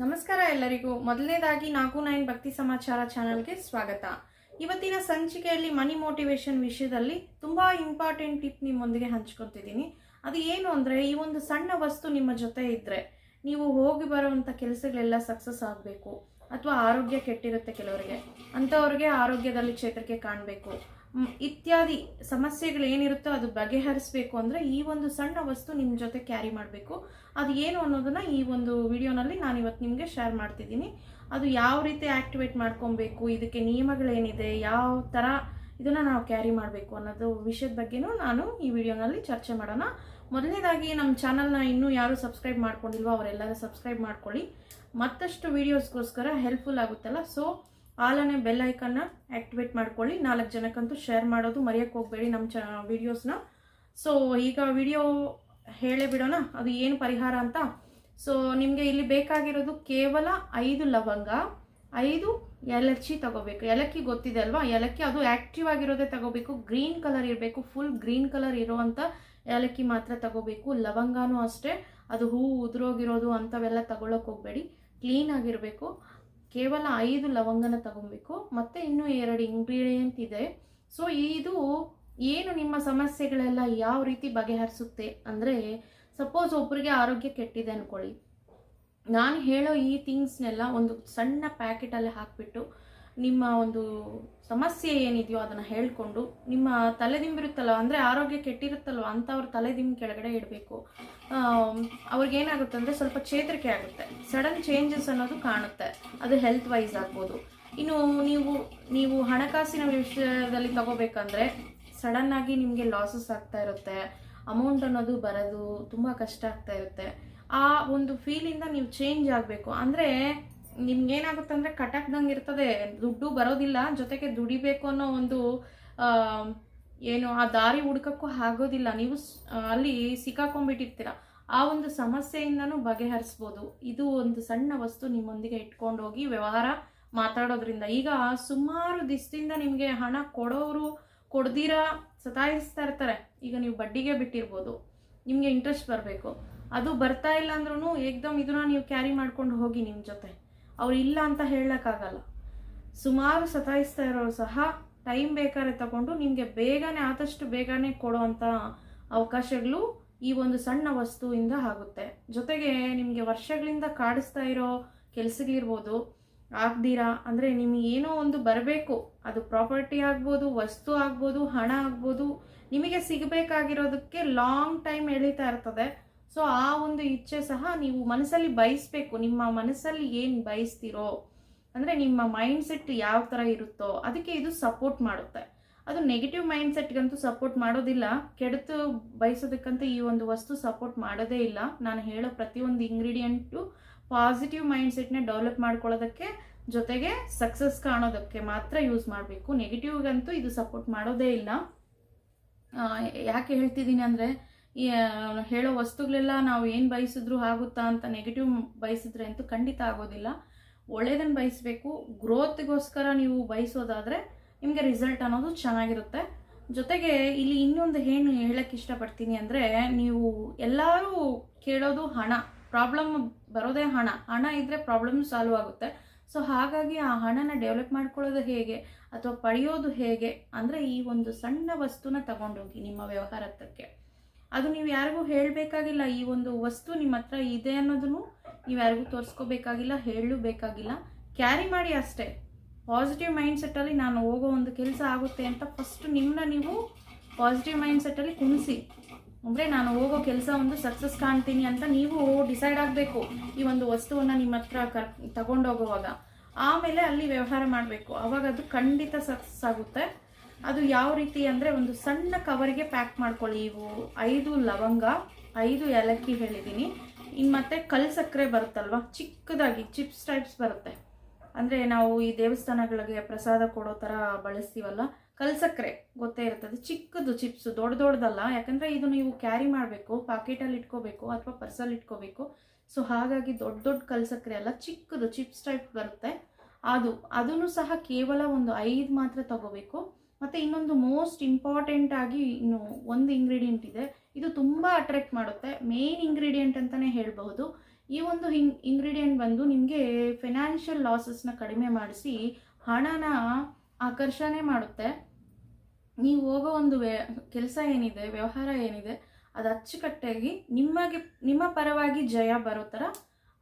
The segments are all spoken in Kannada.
ನಮಸ್ಕಾರ ಎಲ್ಲರಿಗೂ. ಮೊದಲನೇದಾಗಿ ನಾಲ್ಕು ನೈನ್ ಭಕ್ತಿ ಸಮಾಚಾರ ಚಾನಲ್ಗೆ ಸ್ವಾಗತ. ಇವತ್ತಿನ ಸಂಚಿಕೆಯಲ್ಲಿ ಮನಿ ಮೋಟಿವೇಶನ್ ವಿಷಯದಲ್ಲಿ ತುಂಬಾ ಇಂಪಾರ್ಟೆಂಟ್ ಟಿಪ್ ನಿಮ್ಮೊಂದಿಗೆ ಹಂಚ್ಕೊತಿದ್ದೀನಿ. ಅದು ಏನು ಅಂದರೆ ಈ ಒಂದು ಸಣ್ಣ ವಸ್ತು ನಿಮ್ಮ ಜೊತೆ ಇದ್ದರೆ ನೀವು ಹೋಗಿ ಬರೋವಂಥ ಕೆಲಸಗಳೆಲ್ಲ ಸಕ್ಸಸ್ ಆಗಬೇಕು. ಅಥವಾ ಆರೋಗ್ಯ ಕೆಟ್ಟಿರುತ್ತೆ ಕೆಲವರಿಗೆ. ಅಂಥವ್ರಿಗೆ ಆರೋಗ್ಯದಲ್ಲಿ ಚೇತರಿಕೆ ಕಾಣಬೇಕು. ಇತ್ಯಾದಿ ಸಮಸ್ಯೆಗಳು ಏನಿರುತ್ತೋ ಅದು ಬಗೆಹರಿಸಬೇಕು ಅಂದರೆ ಈ ಒಂದು ಸಣ್ಣ ವಸ್ತು ನಿಮ್ಮ ಜೊತೆ ಕ್ಯಾರಿ ಮಾಡಬೇಕು. ಅದು ಏನು ಅನ್ನೋದನ್ನು ಈ ಒಂದು ವಿಡಿಯೋನಲ್ಲಿ ನಾನು ಇವತ್ತು ನಿಮಗೆ ಶೇರ್ ಮಾಡ್ತಿದ್ದೀನಿ. ಅದು ಯಾವ ರೀತಿ ಆ್ಯಕ್ಟಿವೇಟ್ ಮಾಡ್ಕೊಬೇಕು, ಇದಕ್ಕೆ ನಿಯಮಗಳೇನಿದೆ, ಯಾವ ಥರ ಇದನ್ನು ನಾವು ಕ್ಯಾರಿ ಮಾಡಬೇಕು ಅನ್ನೋದು ವಿಷಯದ ಬಗ್ಗೆನೂ ನಾನು ಈ ವಿಡಿಯೋನಲ್ಲಿ ಚರ್ಚೆ ಮಾಡೋಣ. ಮೊದಲನೇದಾಗಿ ನಮ್ಮ ಚಾನಲ್ನ ಇನ್ನೂ ಯಾರು ಸಬ್ಸ್ಕ್ರೈಬ್ ಮಾಡ್ಕೊಂಡಿಲ್ವೋ ಅವರೆಲ್ಲರೂ ಸಬ್ಸ್ಕ್ರೈಬ್ ಮಾಡ್ಕೊಳ್ಳಿ. ಮತ್ತಷ್ಟು ವೀಡಿಯೋಸ್ಗೋಸ್ಕರ ಹೆಲ್ಪ್ಫುಲ್ ಆಗುತ್ತಲ್ಲ? ಸೊ ಆಲನೆ ಬೆಲ್ ಐಕನ್ನ ಆಕ್ಟಿವೇಟ್ ಮಾಡ್ಕೊಳ್ಳಿ. ನಾಲ್ಕು ಜನಕ್ಕಂತೂ ಶೇರ್ ಮಾಡೋದು ಮರೆಯೋಕ್ಕೆ ಹೋಗಬೇಡಿ ನಮ್ಮ ಚ ವೀಡಿಯೋಸ್ನ ಸೊ ಈಗ ವಿಡಿಯೋ ಹೇಳೇ ಬಿಡೋಣ. ಅದು ಏನು ಪರಿಹಾರ ಅಂತ? ಸೊ ನಿಮಗೆ ಇಲ್ಲಿ ಬೇಕಾಗಿರೋದು ಕೇವಲ ಐದು ಲವಂಗ, ಐದು ಏಲಕ್ಕಿ ತಗೋಬೇಕು. ಏಲಕ್ಕಿ ಗೊತ್ತಿದೆ ಅಲ್ವಾ? ಏಲಕ್ಕಿ ಅದು ಆ್ಯಕ್ಟಿವ್ ಆಗಿರೋದೇ ತಗೋಬೇಕು. ಗ್ರೀನ್ ಕಲರ್ ಇರಬೇಕು. ಫುಲ್ ಗ್ರೀನ್ ಕಲರ್ ಇರೋವಂಥ ಏಲಕ್ಕಿ ಮಾತ್ರ ತಗೋಬೇಕು. ಲವಂಗನೂ ಅಷ್ಟೇ. ಅದು ಹೂವು ಉದುರೋಗಿರೋದು ಅಂಥವೆಲ್ಲ ತಗೊಳಕ್ಕೆ ಹೋಗಬೇಡಿ. ಕ್ಲೀನ್ ಆಗಿರಬೇಕು. ಕೇವಲ ಐದು ಲವಂಗನ ತಗೊಬೇಕು, ಮತ್ತು ಇನ್ನೂ ಎರಡು ಇಂಗ್ರೀಡಿಯೆಂಟ್ ಇದೆ. ಸೊ ಇದು ಏನು ನಿಮ್ಮ ಸಮಸ್ಯೆಗಳೆಲ್ಲ ಯಾವ ರೀತಿ ಬಗೆಹರಿಸುತ್ತೆ ಅಂದರೆ ಸಪೋಸ್ ಒಬ್ಬರಿಗೆ ಆರೋಗ್ಯ ಕೆಟ್ಟಿದೆ ಅಂದ್ಕೊಳ್ಳಿ ನಾನು ಹೇಳೋ ಈ ಥಿಂಗ್ಸ್ನೆಲ್ಲ ಒಂದು ಸಣ್ಣ ಪ್ಯಾಕೆಟಲ್ಲಿ ಹಾಕಿಬಿಟ್ಟು ನಿಮ್ಮ ಒಂದು ಸಮಸ್ಯೆ ಏನಿದೆಯೋ ಅದನ್ನು ಹೇಳ್ಕೊಂಡು ನಿಮ್ಮ ತಲೆದಿಂಬಿರುತ್ತಲ್ಲ ಅಂದರೆ ಆರೋಗ್ಯ ಕೆಟ್ಟಿರುತ್ತಲ್ವ ಅಂಥವ್ರ ತಲೆದಿಂಬು ಕೆಳಗಡೆ ಇಡಬೇಕು. ಅವ್ರಿಗೇನಾಗುತ್ತೆ ಅಂದರೆ ಸ್ವಲ್ಪ ಚೇತರಿಕೆ ಆಗುತ್ತೆ. ಸಡನ್ ಚೇಂಜಸ್ ಅನ್ನೋದು ಕಾಣುತ್ತೆ. ಅದು ಹೆಲ್ತ್ ವೈಸ್ ಆಗ್ಬೋದು. ಇನ್ನು ನೀವು ನೀವು ಹಣಕಾಸಿನ ವಿಷಯದಲ್ಲಿ ತಗೋಬೇಕಂದ್ರೆ ಸಡನ್ ಆಗಿ ನಿಮಗೆ ಲಾಸಸ್ ಆಗ್ತಾ ಇರುತ್ತೆ. ಅಮೌಂಟ್ ಅನ್ನೋದು ಬರೋದು ತುಂಬ ಕಷ್ಟ ಆಗ್ತಾ ಇರುತ್ತೆ. ಆ ಒಂದು ಫೀಲಿಂದ ನೀವು ಚೇಂಜ್ ಆಗಬೇಕು. ಅಂದರೆ ನಿಮ್ಗೇನಾಗುತ್ತೆ ಅಂದ್ರೆ ಕಟಕ್ದಂಗೆ ಇರ್ತದೆ. ದುಡ್ಡು ಬರೋದಿಲ್ಲ, ಜೊತೆಗೆ ದುಡಿಬೇಕು ಅನ್ನೋ ಒಂದು ಏನು, ಆ ದಾರಿ ಹುಡ್ಕಕ್ಕೂ ಆಗೋದಿಲ್ಲ. ನೀವು ಅಲ್ಲಿ ಸಿಕ್ಕಾಕೊಂಡ್ಬಿಟ್ಟಿರ್ತೀರ. ಆ ಒಂದು ಸಮಸ್ಯೆಯಿಂದನೂ ಬಗೆಹರಿಸ್ಬೋದು. ಇದು ಒಂದು ಸಣ್ಣ ವಸ್ತು ನಿಮ್ಮೊಂದಿಗೆ ಇಟ್ಕೊಂಡು ಹೋಗಿ ವ್ಯವಹಾರ ಮಾತಾಡೋದ್ರಿಂದ. ಈಗ ಸುಮಾರು ದಿವಸದಿಂದ ನಿಮಗೆ ಹಣ ಕೊಡೋರು ಕೊಡ್ದಿರಾ ಸತಾಯಿಸ್ತಾ ಇರ್ತಾರೆ. ಈಗ ನೀವು ಬಡ್ಡಿಗೆ ಬಿಟ್ಟಿರ್ಬೋದು. ನಿಮಗೆ ಇಂಟ್ರೆಸ್ಟ್ ಬರಬೇಕು. ಅದು ಬರ್ತಾ ಇಲ್ಲ ಅಂದ್ರೂ ಏಕ್ದಮ್ ಇದನ್ನ ನೀವು ಕ್ಯಾರಿ ಮಾಡ್ಕೊಂಡು ಹೋಗಿ ನಿಮ್ಮ ಜೊತೆ. ಅವ್ರು ಇಲ್ಲ ಅಂತ ಹೇಳೋಕ್ಕಾಗಲ್ಲ. ಸುಮಾರು ಸತಾಯಿಸ್ತಾ ಇರೋರು ಸಹ ಟೈಮ್ ಬೇಕಾದ್ರೆ ತಗೊಂಡು ನಿಮಗೆ ಬೇಗನೆ ಆದಷ್ಟು ಬೇಗನೆ ಕೊಡುವಂಥ ಅವಕಾಶಗಳು ಈ ಒಂದು ಸಣ್ಣ ವಸ್ತುವಿಂದ ಆಗುತ್ತೆ. ಜೊತೆಗೆ ನಿಮಗೆ ವರ್ಷಗಳಿಂದ ಕಾಡಿಸ್ತಾ ಇರೋ ಕೆಲಸಗಳಿರ್ಬೋದು, ಆಗ್ದಿರಾ? ಅಂದರೆ ನಿಮಗೆ ಏನೋ ಒಂದು ಬರಬೇಕು. ಅದು ಪ್ರಾಪರ್ಟಿ ಆಗ್ಬೋದು, ವಸ್ತು ಆಗ್ಬೋದು, ಹಣ ಆಗ್ಬೋದು, ನಿಮಗೆ ಸಿಗಬೇಕಾಗಿರೋದಕ್ಕೆ ಲಾಂಗ್ ಟೈಮ್ ಎಳೀತಾ ಇರ್ತದೆ. ಸೊ ಆ ಒಂದು ಇಚ್ಛೆ ಸಹ ನೀವು ಮನಸ್ಸಲ್ಲಿ ಬಯಸಬೇಕು. ನಿಮ್ಮ ಮನಸ್ಸಲ್ಲಿ ಏನು ಬಯಸ್ತೀರೋ, ಅಂದರೆ ನಿಮ್ಮ ಮೈಂಡ್ ಸೆಟ್ ಯಾವ ಥರ ಇರುತ್ತೋ ಅದಕ್ಕೆ ಇದು ಸಪೋರ್ಟ್ ಮಾಡುತ್ತೆ. ಅದು ನೆಗೆಟಿವ್ ಮೈಂಡ್ ಸೆಟ್ಗಂತೂ ಸಪೋರ್ಟ್ ಮಾಡೋದಿಲ್ಲ. ಕೆಡತು ಬಯಸೋದಕ್ಕಂತ ಈ ಒಂದು ವಸ್ತು ಸಪೋರ್ಟ್ ಮಾಡೋದೇ ಇಲ್ಲ. ನಾನು ಹೇಳೋ ಪ್ರತಿಯೊಂದು ಇಂಗ್ರೀಡಿಯೆಂಟು ಪಾಸಿಟಿವ್ ಮೈಂಡ್ ಸೆಟ್ನ ಡೆವಲಪ್ ಮಾಡ್ಕೊಳ್ಳೋದಕ್ಕೆ ಜೊತೆಗೆ ಸಕ್ಸಸ್ ಕಾಣೋದಕ್ಕೆ ಮಾತ್ರ ಯೂಸ್ ಮಾಡಬೇಕು. ನೆಗೆಟಿವ್ಗಂತೂ ಇದು ಸಪೋರ್ಟ್ ಮಾಡೋದೇ ಇಲ್ಲ. ಯಾಕೆ ಹೇಳ್ತಿದ್ದೀನಿ ಅಂದರೆ ಹೇಳೋ ವಸ್ತುಗಳೆಲ್ಲ ನಾವು ಏನು ಬಯಸಿದ್ರು ಆಗುತ್ತಾ ಅಂತ ನೆಗೆಟಿವ್ ಬಯಸಿದ್ರೆ ಅಂತೂ ಖಂಡಿತ ಆಗೋದಿಲ್ಲ. ಒಳ್ಳೇದನ್ನು ಬಯಸಬೇಕು. ಗ್ರೋತ್ಗೋಸ್ಕರ ನೀವು ಬಯಸೋದಾದರೆ ನಿಮಗೆ ರಿಸಲ್ಟ್ ಅನ್ನೋದು ಚೆನ್ನಾಗಿರುತ್ತೆ. ಜೊತೆಗೆ ಇಲ್ಲಿ ಇನ್ನೊಂದು ಏನು ಹೇಳಕ್ಕೆ ಇಷ್ಟಪಡ್ತೀನಿ ಅಂದರೆ ನೀವು ಎಲ್ಲರೂ ಕೇಳೋದು ಹಣ. ಪ್ರಾಬ್ಲಮ್ ಬರೋದೇ ಹಣ. ಹಣ ಇದ್ದರೆ ಪ್ರಾಬ್ಲಮ್ ಸಾಲ್ವ್ ಆಗುತ್ತೆ. ಸೊ ಹಾಗಾಗಿ ಆ ಹಣನ ಡೆವಲಪ್ ಮಾಡ್ಕೊಳ್ಳೋದು ಹೇಗೆ? ಅಥವಾ ಪಡೆಯೋದು ಹೇಗೆ? ಅಂದರೆ ಈ ಒಂದು ಸಣ್ಣ ವಸ್ತುನ ತಗೊಂಡೋಗಿ ನಿಮ್ಮ ವ್ಯವಹಾರಕ್ಕೆ. ಅದು ನೀವು ಯಾರಿಗೂ ಹೇಳಬೇಕಾಗಿಲ್ಲ, ಈ ಒಂದು ವಸ್ತು ನಿಮ್ಮ ಹತ್ರ ಇದೆ ಅನ್ನೋದನ್ನು ನೀವು ಯಾರಿಗೂ ತೋರಿಸ್ಕೋಬೇಕಾಗಿಲ್ಲ ಹೇಳಲು ಬೇಕಾಗಿಲ್ಲ ಕ್ಯಾರಿ ಮಾಡಿ ಅಷ್ಟೇ. ಪಾಸಿಟಿವ್ ಮೈಂಡ್ ಸೆಟ್ಟಲ್ಲಿ ನಾನು ಹೋಗೋ ಒಂದು ಕೆಲಸ ಆಗುತ್ತೆ ಅಂತ ಫಸ್ಟ್ ನಿಮ್ಮನ್ನ ನೀವು ಪಾಸಿಟಿವ್ ಮೈಂಡ್ ಸೆಟ್ಟಲ್ಲಿ ಕುಣಿಸಿ. ಅಂದರೆ ನಾನು ಹೋಗೋ ಕೆಲಸ ಒಂದು ಸಕ್ಸಸ್ ಕಾಣ್ತೀನಿ ಅಂತ ನೀವು ಡಿಸೈಡ್ ಆಗಬೇಕು, ಈ ಒಂದು ವಸ್ತುವನ್ನು ನಿಮ್ಮ ಹತ್ರ ಕರ್ ತಗೊಂಡೋಗುವಾಗ. ಆಮೇಲೆ ಅಲ್ಲಿ ವ್ಯವಹಾರ ಮಾಡಬೇಕು. ಅವಾಗ ಅದು ಖಂಡಿತ ಸಕ್ಸಸ್ ಆಗುತ್ತೆ. ಅದು ಯಾವ ರೀತಿ ಅಂದರೆ ಒಂದು ಸಣ್ಣ ಕವರ್ಗೆ ಪ್ಯಾಕ್ ಮಾಡ್ಕೊಳ್ಳಿ. ಇವು ಐದು ಲವಂಗ, ಐದು ಏಲಕ್ಕಿ ಹೇಳಿದ್ದೀನಿ ಇನ್ನು ಮತ್ತೆ ಕಲ್ ಸಕ್ಕರೆ ಬರುತ್ತಲ್ವ? ಚಿಕ್ಕದಾಗಿ ಚಿಪ್ಸ್ ಟೈಪ್ಸ್ ಬರುತ್ತೆ. ಅಂದರೆ ನಾವು ಈ ದೇವಸ್ಥಾನಗಳಿಗೆ ಪ್ರಸಾದ ಕೊಡೋ ಥರ ಬಳಸ್ತೀವಲ್ಲ, ಕಲ್ ಸಕ್ಕರೆ ಗೊತ್ತೇ ಇರ್ತದೆ ಚಿಕ್ಕದು ಚಿಪ್ಸ್ ದೊಡ್ಡ ದೊಡ್ಡದಲ್ಲ. ಯಾಕಂದರೆ ಇದು ನೀವು ಕ್ಯಾರಿ ಮಾಡಬೇಕು ಪಾಕೆಟಲ್ಲಿ ಇಟ್ಕೋಬೇಕು ಅಥವಾ ಪರ್ಸಲ್ಲಿ ಇಟ್ಕೋಬೇಕು. ಸೊ ಹಾಗಾಗಿ ದೊಡ್ಡ ದೊಡ್ಡ ಕಲ್ ಸಕ್ಕರೆ ಅಲ್ಲ, ಚಿಕ್ಕದು ಚಿಪ್ಸ್ ಟೈಪ್ ಬರುತ್ತೆ. ಅದು, ಅದನ್ನು ಸಹ ಕೇವಲ ಒಂದು ಐದು ಮಾತ್ರ ತಗೋಬೇಕು. ಮತ್ತು ಇನ್ನೊಂದು ಮೋಸ್ಟ್ ಇಂಪಾರ್ಟೆಂಟ್ ಆಗಿ ಇನ್ನು ಒಂದು ಇಂಗ್ರೀಡಿಯೆಂಟ್ ಇದೆ. ಇದು ತುಂಬ ಅಟ್ರಾಕ್ಟ್ ಮಾಡುತ್ತೆ. ಮೇನ್ ಇಂಗ್ರೀಡಿಯೆಂಟ್ ಅಂತಲೇ ಹೇಳಬಹುದು. ಈ ಒಂದು ಹಿಂಗ್ ಇಂಗ್ರೀಡಿಯೆಂಟ್ ಬಂದು ನಿಮಗೆ ಫಿನಾನ್ಷಿಯಲ್ ಲಾಸಸ್ನ ಕಡಿಮೆ ಮಾಡಿಸಿ ಹಣನ ಆಕರ್ಷಣೆ ಮಾಡುತ್ತೆ. ನೀವು ಹೋಗೋ ಒಂದು ವ್ಯ, ಕೆಲಸ ಏನಿದೆ, ವ್ಯವಹಾರ ಏನಿದೆ, ಅದು ಅಚ್ಚುಕಟ್ಟಾಗಿ ನಿಮಗೆ, ನಿಮ್ಮ ಪರವಾಗಿ ಜಯ ಬರೋ ಥರ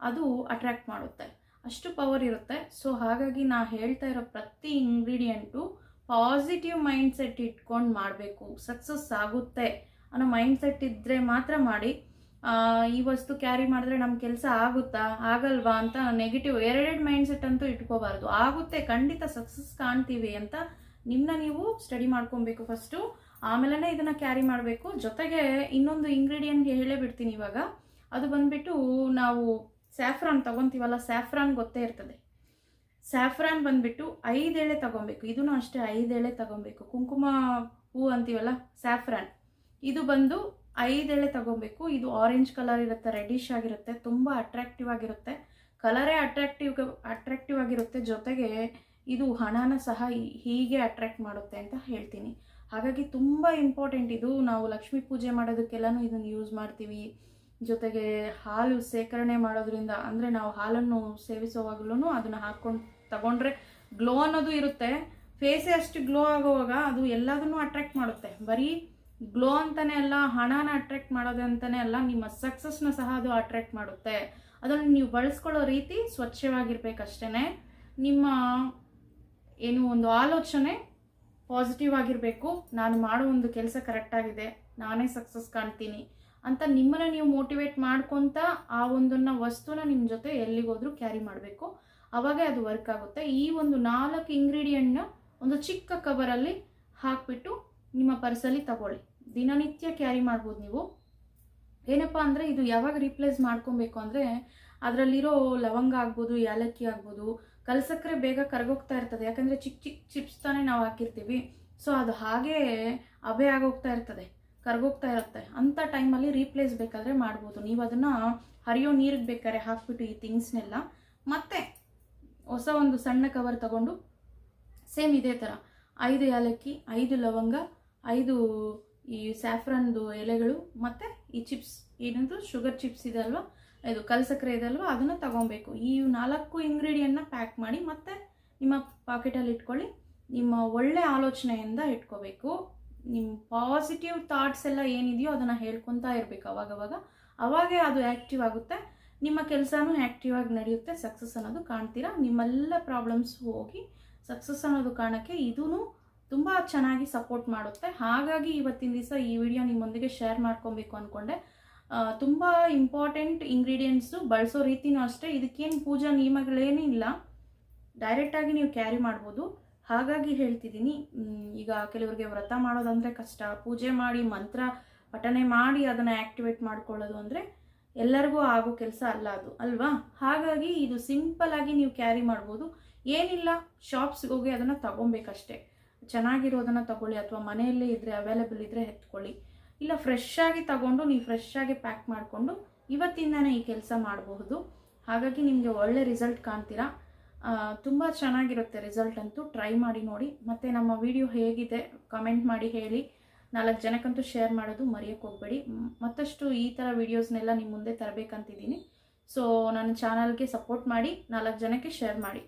ಅದು ಅಟ್ರ್ಯಾಕ್ಟ್ ಮಾಡುತ್ತೆ. ಅಷ್ಟು ಪವರ್ ಇರುತ್ತೆ. ಸೊ ಹಾಗಾಗಿ ನಾ ಹೇಳ್ತಾ ಇರೋ ಪ್ರತಿ ಇಂಗ್ರೀಡಿಯೆಂಟು ಪಾಸಿಟಿವ್ ಮೈಂಡ್ ಸೆಟ್ ಇಟ್ಕೊಂಡು ಮಾಡಬೇಕು. ಸಕ್ಸಸ್ ಆಗುತ್ತೆ ಅನ್ನೋ ಮೈಂಡ್ ಸೆಟ್ ಇದ್ದರೆ ಮಾತ್ರ ಮಾಡಿ ಈ ವಸ್ತು ಕ್ಯಾರಿ ಮಾಡಿದ್ರೆ ನಮ್ಮ ಕೆಲಸ ಆಗುತ್ತಾ, ಆಗಲ್ವಾ ಅಂತ ನೆಗೆಟಿವ್ ಮೈಂಡ್ ಸೆಟ್ ಅಂತೂ ಇಟ್ಕೋಬಾರ್ದು. ಆಗುತ್ತೆ, ಖಂಡಿತ ಸಕ್ಸಸ್ ಕಾಣ್ತೀವಿ ಅಂತ ನಿಮ್ಮನ್ನ ನೀವು ಸ್ಟಡಿ ಮಾಡ್ಕೊಬೇಕು ಫಸ್ಟು ಆಮೇಲೆ ಇದನ್ನು ಕ್ಯಾರಿ ಮಾಡಬೇಕು. ಜೊತೆಗೆ ಇನ್ನೊಂದು ಇಂಗ್ರೀಡಿಯೆಂಟ್ ಹೇಳೇ ಬಿಡ್ತೀನಿ ಇವಾಗ. ಅದು ಬಂದ್ಬಿಟ್ಟು ನಾವು ಸ್ಯಾಫ್ರಾನ್ ತಗೊತೀವಲ್ಲ ಸ್ಯಾಫ್ರಾನ್ ಗೊತ್ತೇ ಇರ್ತದೆ. ಸ್ಯಾಫ್ರಾನ್ ಬಂದ್ಬಿಟ್ಟು ಎಳೆ ತಗೊಬೇಕು. ಇದೂ ಅಷ್ಟೇ ಐದೇಳೆ ತಗೊಬೇಕು. ಕುಂಕುಮ ಹೂ ಅಂತೀವಲ್ಲ ಸ್ಯಾಫ್ರಾನ್ ಇದು ಬಂದು ಐದೇಳೆ ತಗೊಬೇಕು. ಇದು ಆರೆಂಜ್ ಕಲರ್ ಇರುತ್ತೆ ರೆಡಿಶ್ ಆಗಿರುತ್ತೆ, ತುಂಬ ಅಟ್ರಾಕ್ಟಿವ್ ಆಗಿರುತ್ತೆ. ಕಲರೇ ಅಟ್ರಾಕ್ಟಿವ್ ಅಟ್ರಾಕ್ಟಿವ್ ಆಗಿರುತ್ತೆ. ಜೊತೆಗೆ ಇದು ಹಣನ ಸಹ ಹೀಗೆ ಅಟ್ರಾಕ್ಟ್ ಮಾಡುತ್ತೆ ಅಂತ ಹೇಳ್ತೀನಿ. ಹಾಗಾಗಿ ತುಂಬ ಇಂಪಾರ್ಟೆಂಟ್ ಇದು ನಾವು ಲಕ್ಷ್ಮೀ ಪೂಜೆ ಮಾಡೋದಕ್ಕೆಲ್ಲನೂ ಇದನ್ನು ಯೂಸ್ ಮಾಡ್ತೀವಿ. ಜೊತೆಗೆ ಹಾಲು ಸೇಕರಣೆ ಮಾಡೋದ್ರಿಂದ, ಅಂದರೆ ನಾವು ಹಾಲನ್ನು ಸೇವಿಸುವಾಗಲೂ ಅದನ್ನು ಹಾಕ್ಕೊಂಡು ತಗೊಂಡ್ರೆ ಗ್ಲೋ ಅನ್ನೋದು ಇರುತ್ತೆ. ಫೇಸೇ ಅಷ್ಟು ಗ್ಲೋ ಆಗೋವಾಗ ಅದು ಎಲ್ಲದನ್ನೂ ಅಟ್ರ್ಯಾಕ್ಟ್ ಮಾಡುತ್ತೆ. ಬರೀ ಗ್ಲೋ ಅಂತಲೇ ಅಲ್ಲ, ಹಣನ ಅಟ್ರ್ಯಾಕ್ಟ್ ಮಾಡೋದು ಅಂತಲೇ ಅಲ್ಲ, ನಿಮ್ಮ ಸಕ್ಸಸ್ನ ಸಹ ಅದು ಅಟ್ರ್ಯಾಕ್ಟ್ ಮಾಡುತ್ತೆ. ಅದನ್ನು ನೀವು ಬಳಸ್ಕೊಳ್ಳೋ ರೀತಿ ಸ್ವಚ್ಛವಾಗಿರ್ಬೇಕಷ್ಟೇ ನಿಮ್ಮ ಏನು ಒಂದು ಆಲೋಚನೆ ಪಾಸಿಟಿವ್ ಆಗಿರಬೇಕು. ನಾನು ಮಾಡೋ ಒಂದು ಕೆಲಸ ಕರೆಕ್ಟಾಗಿದೆ ನಾನೇ ಸಕ್ಸಸ್ ಕಾಣ್ತೀನಿ. ಅಂತ ನಿಮ್ಮನ್ನ ನೀವು ಮೋಟಿವೇಟ್ ಮಾಡ್ಕೊತ ಆ ಒಂದನ್ನ ವಸ್ತುನ ನಿಮ್ಮ ಜೊತೆ ಎಲ್ಲಿಗೋದ್ರೂ ಕ್ಯಾರಿ ಮಾಡಬೇಕು. ಅವಾಗ ಅದು ವರ್ಕ್ ಆಗುತ್ತೆ. ಈ ಒಂದು ನಾಲ್ಕು ಇಂಗ್ರೀಡಿಯೆಂಟ್ನ ಒಂದು ಚಿಕ್ಕ ಕವರಲ್ಲಿ ಹಾಕ್ಬಿಟ್ಟು ನಿಮ್ಮ ಪರ್ಸಲ್ಲಿ ತಗೊಳ್ಳಿ. ದಿನನಿತ್ಯ ಕ್ಯಾರಿ ಮಾಡ್ಬೋದು ನೀವು. ಏನಪ್ಪ ಅಂದರೆ ಇದು ಯಾವಾಗ ರೀಪ್ಲೇಸ್ ಮಾಡ್ಕೊಬೇಕು ಅಂದರೆ ಅದರಲ್ಲಿರೋ ಲವಂಗ ಆಗ್ಬೋದು, ಏಲಕ್ಕಿ ಆಗ್ಬೋದು ಕಲ್ಸಕ್ಕರೆ ಬೇಗ ಕರಗೋಗ್ತಾ ಇರ್ತದೆ. ಯಾಕಂದರೆ ಚಿಕ್ಕ ಚಿಕ್ಕ ಚಿಪ್ಸ್ ತಾನೇ ನಾವು ಹಾಕಿರ್ತೀವಿ. ಸೊ ಅದು ಹಾಗೇ ಅಬೆ ಆಗೋಗ್ತಾ ಇರ್ತದೆ. ಕರ್ಗೋಗ್ತಾ ಇರುತ್ತೆ. ಅಂಥ ಟೈಮಲ್ಲಿ ರೀಪ್ಲೇಸ್ ಬೇಕಾದರೆ ಮಾಡ್ಬೋದು. ನೀವು ಅದನ್ನು ಹರಿಯೋ ನೀರಿಗೆ ಬೇಕಾದ್ರೆ ಹಾಕ್ಬಿಟ್ಟು ಈ ಥಿಂಗ್ಸ್ನೆಲ್ಲ ಮತ್ತೆ ಹೊಸ ಒಂದು ಸಣ್ಣ ಕವರ್ ತಗೊಂಡು ಸೇಮ್ ಇದೇ ಥರ ಐದು ಏಲಕ್ಕಿ, ಐದು ಲವಂಗ, ಐದು ಈ ಸ್ಯಾಫ್ರನ್ದು ಎಲೆಗಳು, ಮತ್ತು ಈ ಚಿಪ್ಸ್ ಏನಂದ್ರೆ ಶುಗರ್ ಚಿಪ್ಸ್ ಇದೆ ಅಲ್ವಾ? ಇದು ಕಲ್ಸಕ್ಕರೆ ಇದೆ ಅಲ್ವಾ? ಅದನ್ನು ತಗೊಬೇಕು. ಈ ನಾಲ್ಕು ಇಂಗ್ರೀಡಿಯೆಂಟ್ನ ಪ್ಯಾಕ್ ಮಾಡಿ ಮತ್ತೆ ನಿಮ್ಮ ಪಾಕೆಟಲ್ಲಿ ಇಟ್ಕೊಳ್ಳಿ. ನಿಮ್ಮ ಒಳ್ಳೆ ಆಲೋಚನೆಯಿಂದ ಇಟ್ಕೋಬೇಕು. ನಿಮ್ಮ ಪಾಸಿಟಿವ್ ಥಾಟ್ಸ್ ಎಲ್ಲ ಏನಿದೆಯೋ ಅದನ್ನು ಹೇಳ್ಕೊತಾ ಇರಬೇಕು ಅವಾಗವಾಗ. ಅವಾಗೇ ಅದು ಆ್ಯಕ್ಟಿವ್ ಆಗುತ್ತೆ. ನಿಮ್ಮ ಕೆಲಸನೂ ಆ್ಯಕ್ಟಿವ್ ಆಗಿ ನಡೆಯುತ್ತೆ. ಸಕ್ಸಸ್ ಅನ್ನೋದು ಕಾಣ್ತೀರಾ? ನಿಮ್ಮೆಲ್ಲ ಪ್ರಾಬ್ಲಮ್ಸ್ ಹೋಗಿ ಸಕ್ಸಸ್ ಅನ್ನೋದು ಕಾಣೋಕ್ಕೆ ಇದೂ ತುಂಬ ಚೆನ್ನಾಗಿ ಸಪೋರ್ಟ್ ಮಾಡುತ್ತೆ. ಹಾಗಾಗಿ ಇವತ್ತಿನ ದಿವಸ ಈ ವಿಡಿಯೋ ನಿಮ್ಮೊಂದಿಗೆ ಶೇರ್ ಮಾಡ್ಕೊಬೇಕು ಅಂದ್ಕೊಂಡೆ ತುಂಬ ಇಂಪಾರ್ಟೆಂಟ್ ಇಂಗ್ರೀಡಿಯೆಂಟ್ಸು ಬಳಸೋ ರೀತಿನೂ ಅಷ್ಟೇ. ಇದಕ್ಕೇನು ಪೂಜಾ ನಿಯಮಗಳೇನೂ ಇಲ್ಲ. ಡೈರೆಕ್ಟಾಗಿ ನೀವು ಕ್ಯಾರಿ ಮಾಡ್ಬೋದು. ಹಾಗಾಗಿ ಹೇಳ್ತಿದ್ದೀನಿ ಈಗ ಕೆಲವರಿಗೆ ವ್ರತ ಮಾಡೋದಂದರೆ ಕಷ್ಟ. ಪೂಜೆ ಮಾಡಿ, ಮಂತ್ರ ಪಠನೆ ಮಾಡಿ ಅದನ್ನು ಆ್ಯಕ್ಟಿವೇಟ್ ಮಾಡ್ಕೊಳ್ಳೋದು ಅಂದರೆ ಎಲ್ಲರಿಗೂ ಆಗೋ ಕೆಲಸ ಅಲ್ಲ ಅದು, ಅಲ್ವಾ? ಹಾಗಾಗಿ ಇದು ಸಿಂಪಲ್ ಆಗಿ ನೀವು ಕ್ಯಾರಿ ಮಾಡ್ಬೋದು. ಏನಿಲ್ಲ ಶಾಪ್ಸ್ಗೆ ಹೋಗಿ ಅದನ್ನು ತಗೊಬೇಕಷ್ಟೇ. ಚೆನ್ನಾಗಿರೋದನ್ನು ತಗೊಳ್ಳಿ ಅಥವಾ ಮನೆಯಲ್ಲೇ ಇದ್ದರೆ ಅವೈಲೇಬಲ್ ಇದ್ದರೆ ಎತ್ಕೊಳ್ಳಿ. ಇಲ್ಲ ಫ್ರೆಶ್ ಆಗಿ ತಗೊಂಡು ನೀವು ಫ್ರೆಶ್ ಆಗಿ ಪ್ಯಾಕ್ ಮಾಡಿಕೊಂಡು ಇವತ್ತಿಂದನೇ ಈ ಕೆಲಸ ಮಾಡಬಹುದು. ಹಾಗಾಗಿ ನಿಮಗೆ ಒಳ್ಳೆ ರಿಸಲ್ಟ್ ಕಾಣ್ತೀರಾ? ತುಂಬ ಚೆನ್ನಾಗಿರುತ್ತೆ ರಿಸಲ್ಟ್ ಅಂತೂ ಟ್ರೈ ಮಾಡಿ ನೋಡಿ. ಮತ್ತು ನಮ್ಮ ವಿಡಿಯೋ ಹೇಗಿದೆ ಕಮೆಂಟ್ ಮಾಡಿ ಹೇಳಿ. ನಾಲ್ಕು ಜನಕ್ಕಂತೂ ಶೇರ್ ಮಾಡೋದು ಮರೆಯೋಕ್ಕೆ ಹೋಗಬೇಡಿ. ಮತ್ತಷ್ಟು ಈ ಥರ ವೀಡಿಯೋಸ್ನೆಲ್ಲ ನಿಮ್ಮ ಮುಂದೆ ತರಬೇಕಂತಿದ್ದೀನಿ. ಸೊ ನನ್ನ ಚಾನಲ್ಗೆ ಸಪೋರ್ಟ್ ಮಾಡಿ, ನಾಲ್ಕು ಜನಕ್ಕೆ ಶೇರ್ ಮಾಡಿ.